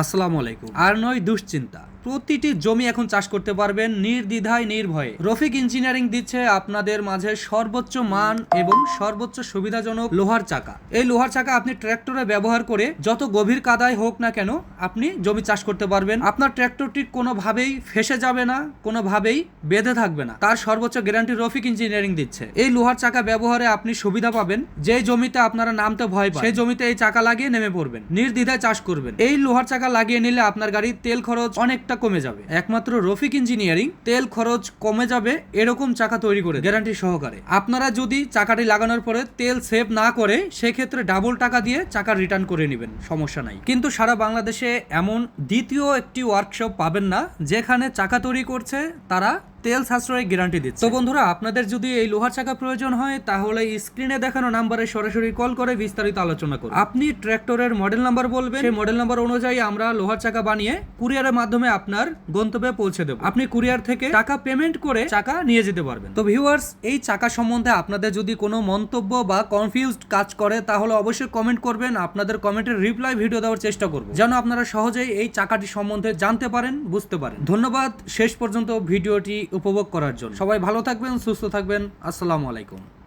আসসালামু আলাইকুম। আর নয় দুশ্চিন্তা। প্রতিটি জমি এখন চাষ করতে পারবেন নির্দ্বিধায়, নির্ভয়ে। রফিক ইঞ্জিনিয়ারিং দিচ্ছে আপনাদের মাঝে সর্বোচ্চ মান এবং সর্বোচ্চ সুবিধাজনক লোহার চাকা। এই লোহার চাকা আপনি ট্র্যাক্টরে ব্যবহার করে যত গভীর কাদায় হোক না কেন আপনি জমি চাষ করতে পারবেন। আপনার ট্র্যাক্টরটি কোনোভাবেই ফেসে যাবে না, কোনোভাবেই বেঁধে থাকবে না। তার সর্বোচ্চ গ্যারান্টি রফিক ইঞ্জিনিয়ারিং দিচ্ছে। এই লোহার চাকা ব্যবহারে আপনি সুবিধা পাবেন। যে জমিতে আপনারা নামতে ভয় পান, সেই জমিতে এই চাকা লাগিয়ে নেমে পড়বেন। নির্দ্বিধায় চাষ করবেন। এই লোহার চাকা লাগিয়ে নিলে আপনার গাড়ির তেল খরচ অনেকটা কমে যাবে। একমাত্র রফিক ইঞ্জিনিয়ারিং, তেল খরচ কমে যাবে, এরকম চাকা তৈরি করে গ্যারান্টি সহকারে। আপনারা যদি চাকাটি লাগানোর পরে তেল সেভ না করে, সেক্ষেত্রে ডাবল টাকা দিয়ে চাকা রিটার্ন করে নেবেন, সমস্যা নাই। কিন্তু সারা বাংলাদেশে এমন দ্বিতীয় একটি ওয়ার্কশপ পাবেন না, যেখানে চাকা তৈরি করছে তারা তেল সাশ্রয় গ্যারান্টি দিচ্ছে। তো বন্ধুরা আপনাদের যদি এই লোহার চাকা প্রয়োজন হয় তাহলে স্ক্রিনে দেখানো নাম্বারে সরাসরি কল করে বিস্তারিত আলোচনা করুন। আপনি ট্র্যাক্টরের মডেল নাম্বার বলবেন? সেই মডেল নাম্বার অনুযায়ী আমরা লোহার চাকা বানিয়ে কুরিয়ারের মাধ্যমে আপনার গন্তব্যে পৌঁছে দেব। আপনি কুরিয়ার থেকে টাকা পেমেন্ট করে চাকা নিয়ে যেতে পারবেন। তো ভিউয়ার্স এই চাকা সম্বন্ধে আপনাদের যদি কোনো মন্তব্য বা কনফিউজড কাজ করে তাহলে অবশ্যই কমেন্ট করবেন। আপনাদের কমেন্টের রিপ্লাই ভিডিও দেওয়ার চেষ্টা করব। যেন আপনারা সহজেই এই চাকাটি সম্বন্ধে জানতে পারেন বুঝতে পারেন। ধন্যবাদ। শেষ পর্যন্ত ভিডিওটি উপভোগ করার জন্য। সবাই ভালো থাকবেন সুস্থ থাকবেন। আসসালামু আলাইকুম।